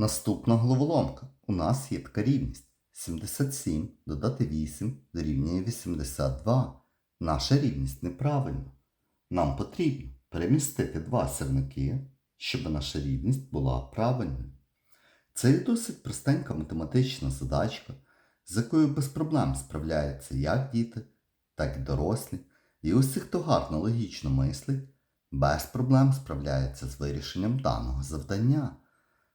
Наступна головоломка. У нас є така рівність. 77 додати 8 дорівнює 82. Наша рівність неправильна. Нам потрібно перемістити два сірники, щоб наша рівність була правильною. Це досить простенька математична задачка, з якою без проблем справляються як діти, так і дорослі. І усі, хто гарно логічно мислить, без проблем справляється з вирішенням даного завдання.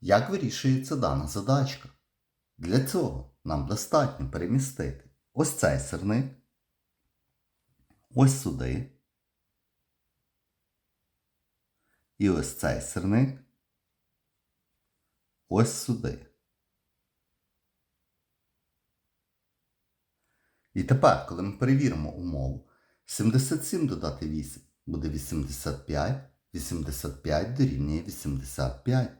Як вирішується дана задачка? Для цього нам достатньо перемістити ось цей сирник, ось сюди, і ось цей сирник, ось сюди. І тепер, коли ми перевіримо умову, 77 додати 8 буде 85, 85 дорівнює 85.